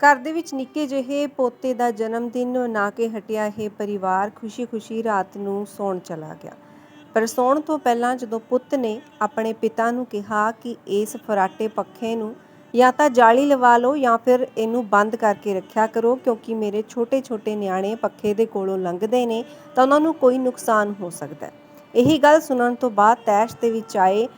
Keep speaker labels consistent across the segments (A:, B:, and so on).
A: ਘਰ ਦੇ ਵਿੱਚ ਨਿੱਕੇ ਜਿਹੇ ਪੋਤੇ ਦਾ ਜਨਮ ਦਿਨ ਮਨਾ ਕੇ ਹਟਿਆ ਇਹ ਪਰਿਵਾਰ ਖੁਸ਼ੀ-ਖੁਸ਼ੀ ਰਾਤ ਨੂੰ ਸੌਣ ਚਲਾ ਗਿਆ। ਪਰ ਸੌਣ ਤੋਂ ਪਹਿਲਾਂ ਜਦੋਂ ਪੁੱਤ ਨੇ ਆਪਣੇ ਪਿਤਾ ਨੂੰ ਕਿਹਾ ਕਿ ਇਸ ਫਰਾਟੇ ਪੱਖੇ ਨੂੰ ਜਾਂ ਤਾਂ ਜਾਲੀ ਲਵਾ ਲਓ ਜਾਂ ਫਿਰ ਇਹਨੂੰ ਬੰਦ ਕਰਕੇ ਰੱਖਿਆ ਕਰੋ ਕਿਉਂਕਿ ਮੇਰੇ ਛੋਟੇ-ਛੋਟੇ ਨਿਆਣੇ ਪੱਖੇ ਦੇ ਕੋਲੋਂ ਲੰਘਦੇ ਨੇ ਤਾਂ ਉਹਨਾਂ ਨੂੰ ਕੋਈ ਨੁਕਸਾਨ ਹੋ ਸਕਦਾ ਹੈ। ਇਹੀ ਗੱਲ ਸੁਣਨ ਤੋਂ ਬਾਅਦ ਤੈਸ਼ ਦੇ ਵਿੱਚ ਆਏ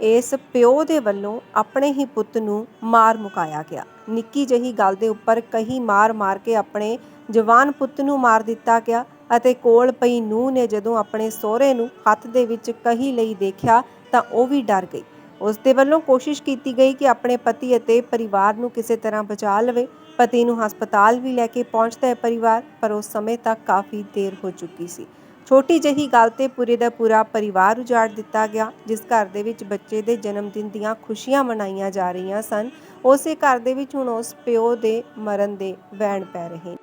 A: ਇਸ ਪਿਓ ਦੇ ਵੱਲੋਂ ਆਪਣੇ ਹੀ ਪੁੱਤ ਨੂੰ ਮਾਰ ਮੁਕਾਇਆ ਗਿਆ। ਨਿੱਕੀ ਜਹੀ ਗੱਲ ਦੇ ਉੱਪਰ ਕਹੀ ਮਾਰ ਮਾਰ ਕੇ ਆਪਣੇ ਜਵਾਨ ਪੁੱਤ ਨੂੰ ਮਾਰ ਦਿੱਤਾ ਗਿਆ ਅਤੇ ਕੋਲ ਪਈ ਨੂੰਹ ਨੇ ਜਦੋਂ ਆਪਣੇ ਸਹੁਰੇ ਨੂੰ ਹੱਥ ਦੇ ਵਿੱਚ ਕਹੀ ਲਈ ਦੇਖਿਆ ਤਾਂ ਉਹ ਵੀ ਡਰ ਗਈ। ਉਸ ਦੇ ਵੱਲੋਂ ਕੋਸ਼ਿਸ਼ ਕੀਤੀ ਗਈ ਕਿ ਆਪਣੇ ਪਤੀ ਅਤੇ ਪਰਿਵਾਰ ਨੂੰ ਕਿਸੇ ਤਰ੍ਹਾਂ ਬਚਾ ਲਵੇ। ਪਤੀ ਨੂੰ ਹਸਪਤਾਲ ਵੀ ਲੈ ਕੇ ਪਹੁੰਚਦਾ ਹੈ ਪਰਿਵਾਰ, ਪਰ ਉਸ ਸਮੇਂ ਤੱਕ ਕਾਫੀ ਦੇਰ ਹੋ ਚੁੱਕੀ ਸੀ। ਛੋਟੀ ਜਿਹੀ ਗੱਲ ਤੇ ਪੂਰੇ ਦਾ ਪੂਰਾ ਪਰਿਵਾਰ ਉਜਾੜ ਦਿੱਤਾ ਗਿਆ, ਜਿਸ ਘਰ ਦੇ ਵਿੱਚ ਬੱਚੇ ਦੇ ਜਨਮ ਦਿਨ ਦੀਆਂ ਖੁਸ਼ੀਆਂ ਮਨਾਈਆਂ ਜਾ ਰਹੀਆਂ ਸਨ। ਉਸੇ ਘਰ ਦੇ ਵਿੱਚ ਹੁਣ ਉਸ ਪਿਓ ਦੇ ਮਰਨ ਦੇ ਵੈਣ ਪੈ ਰਹੇ ਨੇ।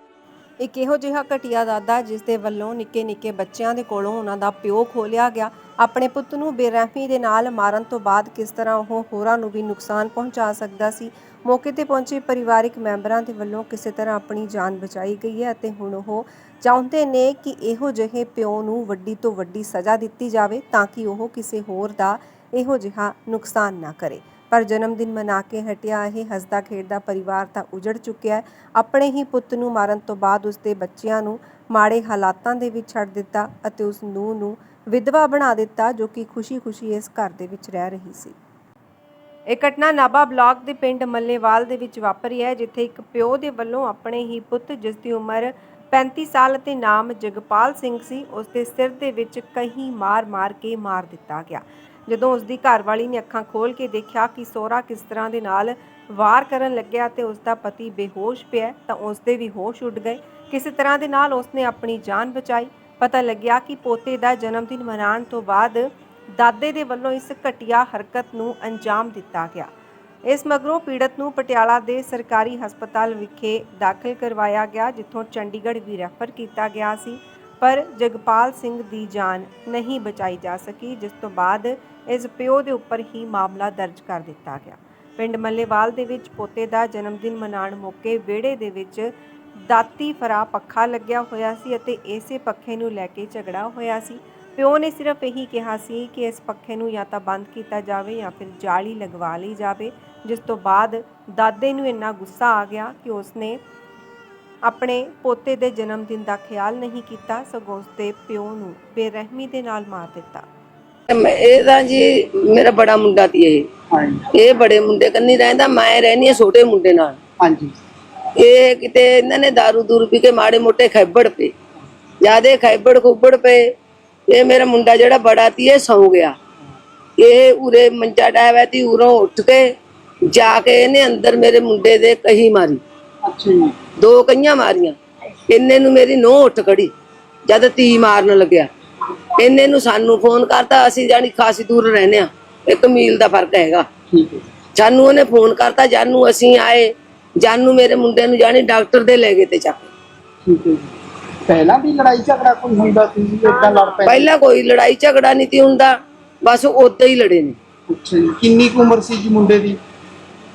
A: ਇੱਕ ਇਹੋ ਜਿਹਾ ਘਟੀਆ ਦਾਦਾ ਜਿਸ ਦੇ ਵੱਲੋਂ ਨਿੱਕੇ ਨਿੱਕੇ ਬੱਚਿਆਂ ਦੇ ਕੋਲੋਂ ਉਹਨਾਂ ਦਾ ਪਿਓ ਖੋਲਿਆ ਗਿਆ। ਆਪਣੇ ਪੁੱਤ ਨੂੰ ਬੇਰਹਿਮੀ ਦੇ ਨਾਲ ਮਾਰਨ ਤੋਂ ਬਾਅਦ ਕਿਸ ਤਰ੍ਹਾਂ ਉਹ ਹੋਰਾਂ ਨੂੰ ਵੀ ਨੁਕਸਾਨ ਪਹੁੰਚਾ ਸਕਦਾ ਸੀ, ਮੌਕੇ ਤੇ ਪਹੁੰਚੇ ਪਰਿਵਾਰਿਕ ਮੈਂਬਰਾਂ ਦੇ ਵੱਲੋਂ ਕਿਸੇ ਤਰ੍ਹਾਂ ਆਪਣੀ ਜਾਨ ਬਚਾਈ ਗਈ ਹੈ ਅਤੇ ਹੁਣ ਉਹ ਚਾਹੁੰਦੇ ਨੇ ਕਿ ਇਹੋ ਜਿਹੇ ਪਿਓ ਨੂੰ ਵੱਡੀ ਤੋਂ ਵੱਡੀ ਸਜ਼ਾ ਦਿੱਤੀ ਜਾਵੇ ਤਾਂ ਕਿ ਉਹ ਕਿਸੇ ਹੋਰ ਦਾ ਇਹੋ ਜਿਹਾ ਨੁਕਸਾਨ ਨਾ ਕਰੇ। ਪਰ ਜਨਮ ਦਿਨ ਮਨਾ ਕੇ ਹਟਿਆ ਇਹ ਹੱਸਦਾ ਖੇਡਦਾ ਪਰਿਵਾਰ ਤਾਂ ਉਜੜ ਚੁੱਕਿਆ ਹੈ। ਆਪਣੇ ਹੀ ਪੁੱਤ ਨੂੰ ਮਾਰਨ ਤੋਂ ਬਾਅਦ ਉਸ ਦੇ ਬੱਚਿਆਂ ਨੂੰ ਮਾੜੇ ਹਾਲਾਤਾਂ ਦੇ ਵਿੱਚ ਛੱਡ ਦਿੱਤਾ ਅਤੇ ਉਸ ਨੂੰ ਨੂੰ ਵਿਧਵਾ ਬਣਾ ਦਿੱਤਾ ਜੋ ਕਿ ਖੁਸ਼ੀ-ਖੁਸ਼ੀ ਇਸ ਘਰ ਦੇ ਵਿੱਚ ਰਹਿ ਰਹੀ ਸੀ। ਇਹ ਘਟਨਾ ਨਾਭਾ ਬਲਾਕ ਦੇ ਪਿੰਡ ਮੱਲੇਵਾਲ ਦੇ ਵਿੱਚ ਵਾਪਰੀ ਹੈ, ਜਿੱਥੇ ਇੱਕ ਪਿਓ ਦੇ ਵੱਲੋਂ ਆਪਣੇ ਹੀ ਪੁੱਤ, ਜਿਸ ਦੀ ਉਮਰ 35 ਸਾਲ ਅਤੇ ਨਾਮ ਜਗਪਾਲ ਸਿੰਘ ਸੀ ਉਸ ਦੇ ਸਿਰ ਦੇ ਵਿੱਚ ਕਹੀ ਮਾਰ-ਮਾਰ ਕੇ ਮਾਰ ਦਿੱਤਾ ਗਿਆ। ਜਦੋਂ ਉਸ ਦੀ ਘਰਵਾਲੀ ਨੇ ਅੱਖਾਂ ਖੋਲ ਕੇ ਦੇਖਿਆ ਕਿ ਸੋਹਰਾ ਕਿਸ ਤਰ੍ਹਾਂ ਦੇ ਨਾਲ ਵਾਰ ਕਰਨ ਲੱਗਿਆ ਤੇ ਉਸ ਦਾ ਪਤੀ ਬੇਹੋਸ਼ ਪਿਆ, ਤਾਂ ਉਸ ਦੇ ਵੀ ਹੋਸ਼ ਉੱਡ ਗਏ। ਕਿਸੇ ਤਰ੍ਹਾਂ ਦੇ ਨਾਲ ਉਸ ਨੇ ਆਪਣੀ ਜਾਨ ਬਚਾਈ। ਪਤਾ ਲੱਗਿਆ ਕਿ ਪੋਤੇ ਦਾ ਜਨਮ ਦਿਨ ਮਨਾਉਣ ਤੋਂ ਬਾਅਦ ਦਾਦੇ ਦੇ ਵੱਲੋਂ ਇਸ ਘਟੀਆ ਹਰਕਤ ਨੂੰ ਅੰਜਾਮ ਦਿੱਤਾ ਗਿਆ। ਇਸ ਮਗਰੋਂ ਪੀੜਤ ਨੂੰ ਪਟਿਆਲਾ ਦੇ ਸਰਕਾਰੀ ਹਸਪਤਾਲ ਵਿਖੇ ਦਾਖਲ ਕਰਵਾਇਆ ਗਿਆ, ਜਿੱਥੋਂ ਚੰਡੀਗੜ੍ਹ ਵੀ ਰੈਫਰ ਕੀਤਾ ਗਿਆ ਸੀ। ਪਰ ਜਗਪਾਲ ਸਿੰਘ ਦੀ ਜਾਨ ਨਹੀਂ ਬਚਾਈ ਜਾ ਸਕੀ, ਜਿਸ ਤੋਂ ਬਾਅਦ ਇਸ ਪਿਓ ਦੇ ਉੱਪਰ ਹੀ ਮਾਮਲਾ ਦਰਜ ਕਰ ਦਿੱਤਾ ਗਿਆ। ਪਿੰਡ ਮੱਲੇਵਾਲ ਦੇ ਵਿੱਚ ਪੋਤੇ ਦਾ ਜਨਮ ਦਿਨ ਮਨਾਉਣ ਮੌਕੇ ਵਿਹੜੇ ਦੇ ਵਿੱਚ ਦਾਤੀ ਫਰਾ ਪੱਖਾ ਲੱਗਿਆ ਹੋਇਆ ਸੀ ਅਤੇ ਇਸੇ ਪੱਖੇ ਨੂੰ ਲੈ ਕੇ ਝਗੜਾ ਹੋਇਆ ਸੀ। ਪਿਓ ਨੇ ਸਿਰਫ ਇਹੀ ਕਿਹਾ ਸੀ ਕਿ ਇਸ ਪੱਖੇ ਨੂੰ ਜਾਂ ਤਾਂ ਬੰਦ ਕੀਤਾ ਜਾਵੇ ਜਾਂ ਫਿਰ ਜਾਲੀ ਲਗਵਾ ਲਈ ਜਾਵੇ, ਜਿਸ ਤੋਂ ਬਾਅਦ ਦਾਦੇ ਨੂੰ ਇੰਨਾ ਗੁੱਸਾ ਆ ਗਿਆ ਕਿ ਉਸਨੇ ਆਪਣੇ ਪੋਤੇ ਦੇ ਜਨਮ ਦਿਨ ਦਾ ਖਿਆਲ ਨਹੀਂ ਕੀਤਾ ਸਗੋਂ ਉਸਦੇ ਪਿਓ ਨੂੰ ਬੇਰਹਿਮੀ ਦੇ ਨਾਲ ਮਾਰ ਦਿੱਤਾ।
B: ਮੈਂ- ਇਹ ਤਾਂ ਜੀ ਮੇਰਾ ਬੜਾ ਮੁੰਡਾ ਸੀ ਇਹ।
C: ਹਾਂਜੀ।
B: ਇਹ ਬੜੇ ਮੁੰਡੇ ਕੰਨੀ ਰਹਿੰਦਾ ਮੈਂ ਰਹਿੰਦੀ ਆ ਛੋਟੇ ਮੁੰਡੇ ਨਾਲ।
C: ਹਾਂਜੀ।
B: ਇਹ ਕਿਤੇ ਇਹਨਾਂ ਨੇ दारू ਦੂਰ ਪੀ ਕੇ ਮਾੜੇ ਮੋਟੇ ਖੈਬੜ ਪਏ। ਜਿਆਦੇ ਖੈਬੜ ਖੁੱਬੜ ਪਏ। ਇਹ ਮੇਰਾ ਮੁੰਡਾ ਜਿਹੜਾ ਬੜਾ ਸੀ ਇਹ ਸੌ ਗਿਆ। ਇਹ ਉਰੇ ਮੰਜਾ ਡਾਇਆ ਤੀ ਉਰੋਂ ਉੱਠ ਕੇ ਜਾ ਕੇ ਇਹਨੇ ਅੰਦਰ ਮੇਰੇ ਮੁੰਡੇ ਦੇ ਕਹੀ ਮਾਰੀ।
C: ਅੱਛਾ ਜੀ।
B: ਦੋ ਕਈਆਂ ਮਾਰੀਆਂ। ਇੰਨੇ ਨੂੰ ਮੇਰੀ ਨੋਹ ਉੱਠ ਖੜੀ ਜਦ ਤੀ ਮਾਰਨ ਲੱਗਿਆ। ਇੰਨੇ ਨੂੰ ਸਾਨੂੰ ਫੋਨ ਕਰਤਾ ਅਸੀਂ ਜਾਨੀ ਖਾਸੀ ਦੂਰ ਰਹਿੰਦੇ ਆ ਇੱਕ ਮੀਲ ਦਾ ਫ਼ਰਕ ਹੈਗਾ। ਜਾਨੂੰ ਉਹਨੇ ਫੋਨ ਕਰਤਾ ਜਾਨੂੰ ਅਸੀਂ ਆਏ। ਜਾਨੂੰ ਮੇਰੇ ਮੁੰਡੇ ਨੂੰ ਜਾਨੀ ਡਾਕਟਰ ਦੇ ਲੈ ਗਏ ਤੇ ਚੱਕ
C: ਠੀਕ ਹੈ ਜੀ। ਪਹਿਲਾਂ ਵੀ ਲੜਾਈ ਝਗੜਾ ਕੋਈ ਹੁੰਦਾ ਸੀ ਇਦਾਂ ਲੜ ਪੈ
B: ਪਹਿਲਾਂ ਕੋਈ ਲੜਾਈ ਝਗੜਾ ਨਹੀਂ ਤੀ ਹੁੰਦਾ ਬਸ ਉਦਾਂ ਹੀ ਲੜੇ ਨੇ।
C: ਅੱਛਾ ਜੀ। ਕਿੰਨੀ ਕੁ ਉਮਰ ਸੀ ਜੀ ਮੁੰਡੇ ਦੀ?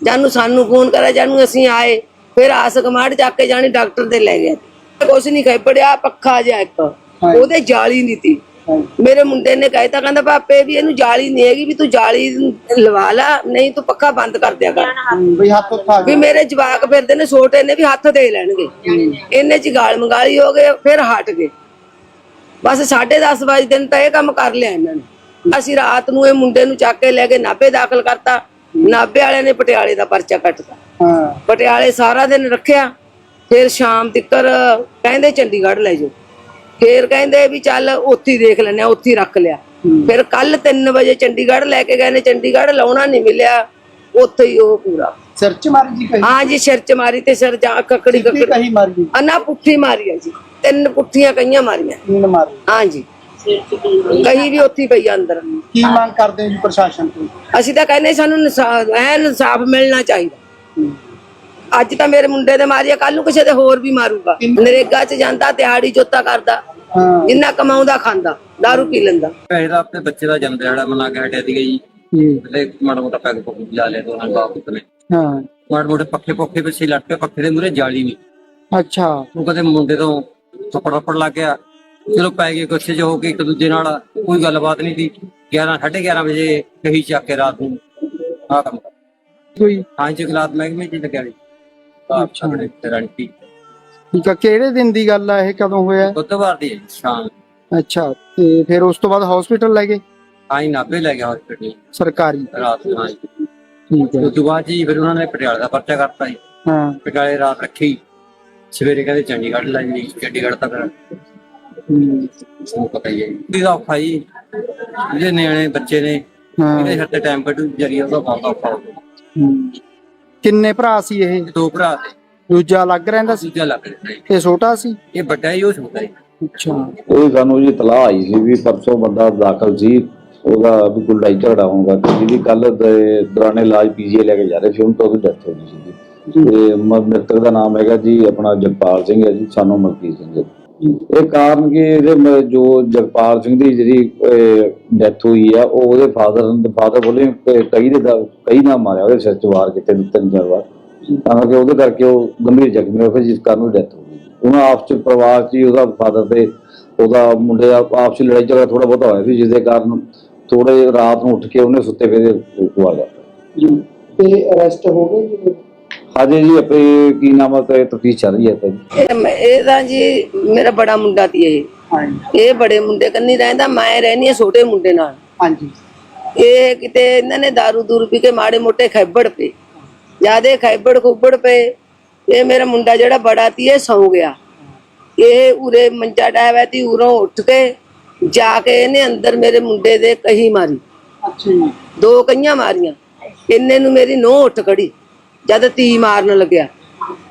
B: ਜਾਨੂੰ ਸਾਨੂੰ ਫੋਨ ਕਰਿਆ ਜਾਨੂੰ ਅਸੀਂ ਆਏ ਫਿਰ ਆਸ ਕਮਾੜ ਚੱਕ ਕੇ ਜਾਣੀ ਡਾਕਟਰ ਦੇ ਲੈ ਗਏ। ਕੁਛ ਨਹੀਂ ਖਾਈ ਪੜਿਆ ਪੱਖਾ ਜਿਹਾ ਇੱਕ। ਉਹਦੇ ਜਾਲੀ ਨਹੀਂ ਤੀ। ਮੇਰੇ ਮੁੰਡੇ ਨੇ ਕਹਿਤਾ ਕਹਿੰਦਾ ਪਾਪੇ ਵੀ ਇਹਨੂੰ ਜਾਲੀ ਨਹੀਂ ਹੈਗੀ ਵੀ ਤੂੰ ਜਾਲੀ ਲਵਾ ਲਾ ਨਹੀਂ ਤੂੰ ਪੱਖਾ ਬੰਦ ਕਰ ਦਿਆ ਕਰ।
C: ਬਈ ਹੱਥ। ਉੱਠਾ
B: ਵੀ ਮੇਰੇ ਜਵਾਕ ਫਿਰਦੇ ਨੇ ਛੋਟੇ ਨੇ ਵੀ ਹੱਥ ਦੇ ਲੈਣਗੇ। ਇਹਨੇ ਚ ਗਾਲ ਮੰਗਾਲੀ ਹੋ ਗਏ ਫਿਰ ਹਟ ਗਏ। ਬਸ 10:30 ਵਜੇ ਦਿਨ ਤਾਂ ਇਹ ਕੰਮ ਕਰ ਲਿਆ ਇਹਨਾਂ ਨੇ। ਅਸੀਂ ਰਾਤ ਨੂੰ ਇਹ ਮੁੰਡੇ ਨੂੰ ਚੱਕ ਕੇ ਲੈ ਕੇ ਨਾਭੇ ਦਾਖਲ ਕਰਤਾ। ਨਾਭੇ ਵਾਲਿਆਂ ਨੇ ਪਟਿਆਲੇ ਦਾ ਪਰਚਾ ਕੱਟਤਾ।
C: ਹਾਂ।
B: ਪਟਿਆਲੇ ਸਾਰਾ ਦਿਨ ਰੱਖਿਆ ਫਿਰ ਸ਼ਾਮ ਤੱਕਰ ਕਹਿੰਦੇ ਚੰਡੀਗੜ੍ਹ ਲੈ ਜਾਓ। ਫਿਰ ਕਹਿੰਦੇ ਵੀ ਚੱਲ ਉੱਥੇ ਹੀ ਦੇਖ ਲੈਣੇ ਉੱਥੇ ਹੀ ਰੱਖ ਲਿਆ। ਫਿਰ ਕੱਲ 3 ਵਜੇ ਚੰਡੀਗੜ੍ਹ ਲੈ ਕੇ ਗਏ ਨੇ ਚੰਡੀਗੜ੍ਹ ਲਾਉਣਾ ਨਹੀਂ ਮਿਲਿਆ ਉੱਥੇ ਹੀ ਉਹ ਪੂਰਾ।
C: ਸਿਰ ਚ ਮਾਰੀ ਜੀ ਕਹੀ?
B: ਹਾਂ ਜੀ ਸਿਰ ਚ ਮਾਰੀ ਤੇ ਸਿਰ ਜਾ ਕੱਕੜੀ ਕੱਕੜੀ
C: ਕਹੀ ਮਾਰੀ।
B: ਅਨਾ ਪੁੱਠੀ ਮਾਰੀ ਆ ਜੀ। ਤਿੰਨ ਪੁੱਠੀਆਂ ਕਈਆਂ ਮਾਰੀਆਂ।
C: ਕੀਨ ਮਾਰੀ।
B: ਹਾਂ ਜੀ। ਕਹੀ ਵੀ ਉੱਥੇ ਹੀ ਪਈ ਆ ਅੰਦਰ।
C: ਕੀ ਮੰਗ ਕਰਦੇ ਹੋ ਜੀ ਪ੍ਰਸ਼ਾਸਨ ਤੋਂ?
B: ਅਸੀਂ ਤਾਂ ਕਹਿੰਦੇ ਸਾਨੂੰ ਇਨਸਾਫ ਐ ਇਨਸਾਫ ਮਿਲਣਾ ਚਾਹੀਦਾ। ਅੱਜ ਤਾਂ ਮੇਰੇ ਮੁੰਡੇ ਦੇ ਮਾਰਿਆ ਕੱਲ ਨੂੰ ਕਿਸੇ ਦੇ ਹੋਰ ਵੀ ਮਾਰੂਗਾ। ਨਰੇਗਾ 'ਚ ਜਾਂਦਾ ਦਿਹਾੜੀ ਜੋਤਾ ਕਰਦਾ
C: ਹਾਂ।
B: ਜਿੰਨਾ ਕਮਾਉਂਦਾ ਖਾਂਦਾ दारू ਪੀ ਲੈਂਦਾ।
D: ਭੈਣ ਦਾ ਆਪਣੇ ਬੱਚੇ ਦਾ ਜਨਮ ਦਿਹਾੜਾ ਮਨਾ ਕੇ ਹਟਿਆ ਸੀਗਾ ਜੀ।
C: ਜੀ,
D: ਪਹਿਲੇ ਮਾੜਾ ਮੋਟਾ ਪੈਗ ਪੁੱਗ ਲਾ ਲਿਆ ਦੋਨਾਂ ਬਾਪ ਨੇ
C: ਹਾਂ।
D: ਮਾੜੇ ਮੋਟੇ ਪੱਖੇ ਪੁੱਖੇ ਪਿੱਛੇ ਲੱਟ ਕੇ ਪੱਖੇ ਦੇ ਮੂਰੇ ਜਾਲੀ ਨਹੀਂ
C: ਅੱਛਾ।
D: ਉਹ ਕਦੇ ਮੁੰਡੇ ਤੋਂ ਥੱਪੜ ਥੱਪੜ ਲੱਗ ਗਿਆ। ਚਲੋ ਪੈ ਗਏ ਗੁੱਸੇ 'ਚ ਹੋ ਕੇ ਇੱਕ ਦੂਜੇ ਨਾਲ ਕੋਈ ਗੱਲਬਾਤ ਨਹੀਂ ਸੀ। 11 11:30 ਵਜੇ ਕਹੀ ਚੱਕ ਕੇ ਰਾਤ ਨੂੰ ਆ ਕੰਮ
C: ਕੋਈ
D: ਹਾਂ ਜੀ ਗਲਾਤ ਮਹਿਕਮੇ 'ਚ ਲੱਗਿਆ ਜੀ।
C: ਅੱਛਾ।
D: ਆਪਣੇ ਰਣਪੀ
C: ਠੀਕ ਆ ਕਿਹੜੇ ਦਿਨ ਦੀ ਗੱਲ ਆ ਇਹ ਕਦੋਂ ਹੋਇਆ?
D: ਬੁੱਧਵਾਰ ਦੀ ਹੈ ਜੀ, ਸ਼ਾਮ।
C: ਅੱਛਾ ਤੇ ਫਿਰ ਉਸ ਤੋਂ ਬਾਅਦ ਹਸਪੀਟਲ ਲੈ ਗਏ?
D: ਆਈ ਨਾਭੇ ਲੈ ਗਿਆ ਹਸਪੀਟਲ
C: ਸਰਕਾਰੀ।
D: ਰਾਤ ਨੂੰ ਹਾਂ ਜੀ।
C: ਠੀਕ ਹੈ।
D: ਉਸ ਤੋਂ ਬਾਅਦ ਜੀ ਫਿਰ ਉਹਨਾਂ ਨੇ ਪਟਿਆਲੇ ਦਾ ਪਰਚਾ ਕਰਤਾ ਜੀ।
C: ਹਾਂ।
D: ਪਟਿਆਲੇ ਰਾਤ ਰੱਖੀ। ਸਵੇਰੇ ਕਹਿੰਦੇ ਚੰਡੀਗੜ੍ਹ ਲੈ ਜੀ ਚੰਡੀਗੜ੍ਹ ਤੱਕ। ਤੁਹਾਨੂੰ ਪਤਾ ਹੀ ਹੈ। ਜੀ ਇਹਦਾ ਔਖਾ ਜੀ। ਜਿਹੜੇ ਨਿਆਣੇ ਬੱਚੇ ਨੇ
C: ਹਾਂ।
D: ਇਹਦੇ ਤੇ ਟਾਈਮ ਕੱਢੂ ਜਰੀਆ ਉਹਦਾ ਬਹੁਤ ਔਖਾ ਹੋ ਗਿਆ।
C: ਹੂੰ। ਕਿੰਨੇ ਭਰਾ ਸੀ ਇਹ?
D: ਇਹ ਦੋ ਭਰਾ ਤੇ।
C: ਦੂਜਾ ਅਲੱਗ ਰਹਿੰਦਾ ਸੀ?
D: ਦੂਜਾ ਲੱਗ ਰਿਹਾ ਜੀ।
C: ਤੇ ਛੋਟਾ ਸੀ?
D: ਇਹ ਵੱਡਾ ਹੀ ਉਹ ਛੋਟਾ ਜੀ
C: ਅੱਛਾ।
E: ਇਹ ਸਾਨੂੰ ਜੀ ਤਲਾਹ ਆਈ ਸੀ ਵੀ ਪਰਸੋਂ ਬੰਦਾ ਦਾਖਲ ਸੀ ਉਹਦਾ ਵੀ ਕੋਈ ਲੜਾਈ ਝਗੜਾ ਹੋਊਗਾ। ਤੇ ਜਿਹਦੀ ਕੱਲ ਦੌਰਾਨੇ ਇਲਾਜ ਪੀਜੀਏ ਲੈ ਕੇ ਜਾ ਰਹੇ ਸੀ ਉਹਨੂੰ ਤਾਂ ਉਹਦੀ ਡੈਥ ਹੋ ਗਈ ਸੀ ਤੇ ਮ- ਮ੍ਰਿਤਕ ਦਾ ਨਾਮ ਹੈਗਾ ਜੀ ਆਪਣਾ ਜਗਪਾਲ ਸਿੰਘ ਹੈ ਜੀ ਸਾਨੂੰ ਮਲਕੀਤ ਸਿੰਘ ਜੀ। ਇਹ ਕਾਰਨ ਕਿ ਇਹਦੇ ਮ- ਜੋ ਜਗਪਾਲ ਸਿੰਘ ਦੀ ਜਿਹੜੀ ਡੈਥ ਹੋਈ ਆ, ਉਹ ਉਹਦੇ ਫਾਦਰ ਫਾਦਰ ਬੋਲੇ ਕਿ ਕਈ ਦੇ ਦਾ- ਕਈ ਨਾਲ ਮਾਰਿਆ ਉਹਦੇ ਸਿਰ ਚ ਵਾਰ ਕੀਤੇ ਤਿੰਨ, ਚਾਰ ਵਾਰ। ਤਾਂ ਕਰਕੇ ਉਹਦੇ ਕਰਕੇ ਉਹ ਗੰਭੀਰ ਜ਼ਖਮੀ ਹੋ ਗਿਆ ਜਿਸ ਕਾਰਨ ਉਹ ਡੈਥ ਹੋ ਗਈ। ਉਹਨਾਂ ਆਪਸ ਚ ਪਰਿਵਾਰ ਚ ਹੀ ਉਹਦਾ ਫਾਦਰ ਤੇ ਉਹਦਾ ਮੁੰਡੇ ਦਾ ਆਪਸ ਚ ਲੜਾਈ ਝਗੜਾ ਥੋੜਾ ਬਹੁਤਾ ਹੋਇਆ ਸੀ, ਜਿਸ ਦੇ ਕਾਰਨ ਥੋੜੇ ਰਾਤ ਨੂੰ ਉੱਠ ਕੇ ਉਹਨੇ ਸੁੱਤੇ ਪਏ ਦੇ ਹੁਆ ਗਿਆ
C: ਤੇ ਅਰੈਸਟ ਹੋ ਗਏ ਜੀ?
E: ਹਜੇ ਜੀ ਆਪਣੇ ਕੀ ਨਾਮ ਹੈ ਤੇ ਤਫਤੀਸ਼ ਚੱਲ ਰਹੀ ਹੈ ਤੇ
B: ਇਹ ਮੈਂ- ਇਹ ਤਾਂ ਜੀ ਮੇਰਾ ਬੜਾ ਮੁੰਡਾ ਤੀ ਇਹ।
C: ਹਾਂਜੀ।
B: ਇਹ ਬੜੇ ਮੁੰਡੇ ਕੰਨੀ ਰਹਿੰਦਾ ਮੈਂ ਰਹਿਨੀ ਆ ਛੋਟੇ ਮੁੰਡੇ ਨਾਲ।
C: ਹਾਂਜੀ।
B: ਇਹ ਕਿਤੇ ਇਹਨਾਂ ਨੇ दारू ਦੂਰ ਪੀ ਕੇ ਮਾੜੇ ਮੋਟੇ ਖੈਬੜ ਪਏ। ਜਿਆਦੇ ਖੈਬੜ ਖੁੱਬੜ ਪਏ। ਇਹ ਮੇਰਾ ਮੁੰਡਾ ਜਿਹੜਾ ਬੜਾ ਤੀ ਇਹ ਸੌ ਗਿਆ। ਇਹ ਉਰੇ ਮੰਜਾ ਡਾਇਆ ਤੀ ਉਰੋਂ ਉੱਠ ਕੇ ਜਾ ਕੇ ਇਹਨੇ ਅੰਦਰ ਮੇਰੇ ਮੁੰਡੇ ਦੇ ਕਹੀ ਮਾਰੀ।
C: ਅੱਛਾ ਜੀ।
B: ਦੋ ਕਈਆਂ ਮਾਰੀਆਂ। ਇੰਨੇ ਨੂੰ ਮੇਰੀ ਨੋਹ ਉੱਠ ਖੜੀ। ਜਦ ਤੀ ਮਾਰਨ ਲੱਗਿਆ।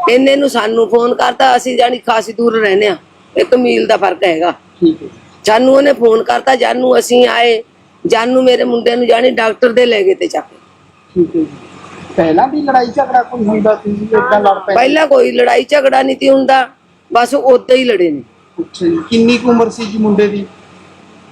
B: ਇੰਨੇ ਨੂੰ ਸਾਨੂੰ ਫੋਨ ਕਰਤਾ ਅਸੀਂ ਜਾਨੀ ਖਾਸੀ ਦੂਰ ਰਹਿੰਦੇ ਆ ਇੱਕ ਮੀਲ ਦਾ ਫ਼ਰਕ ਹੈਗਾ।
C: ਠੀਕ ਹੈ
B: ਜਾਨੂੰ ਉਹਨੇ ਫੋਨ ਕਰਤਾ ਜਾਨੂੰ ਅਸੀਂ ਆਏ। ਜਾਨੂੰ ਮੇਰੇ ਮੁੰਡੇ ਨੂੰ ਜਾਨੀ ਡਾਕਟਰ ਦੇ ਲੈ ਗਏ ਤੇ ਚੱਕ।
C: ਠੀਕ ਹੈ ਪਹਿਲਾਂ ਵੀ ਲੜਾਈ ਝਗੜਾ ਕੋਈ ਹੁੰਦਾ ਸੀ ਇਦਾਂ ਲੜ ਪਏ
B: ਪਹਿਲਾਂ ਕੋਈ ਲੜਾਈ ਝਗੜਾ ਨਹੀਂ ਤੀ ਹੁੰਦਾ। ਬਸ ਉਦਾਂ ਹੀ ਲੜੇ ਨੇ।
C: ਅੱਛਾ ਜੀ। ਕਿੰਨੀ ਕੁ ਉਮਰ ਸੀ ਜੀ ਮੁੰਡੇ ਦੀ?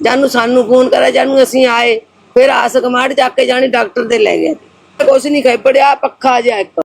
B: ਜਾਨੂੰ ਸਾਨੂੰ ਫੋਨ ਕਰਿਆ, ਜਾਨੂੰ ਅਸੀਂ ਆਏ, ਫਿਰ ਆਸ ਕਮਾੜ ਚੱਕ ਕੇ ਜਾਣੀ ਡਾਕਟਰ ਦੇ ਲੈ ਗਏ। ਕੁਛ ਨਹੀਂ ਖਾਈ ਪੜਿਆ ਪੱਖਾ ਜਿਹਾ ਇੱਕ।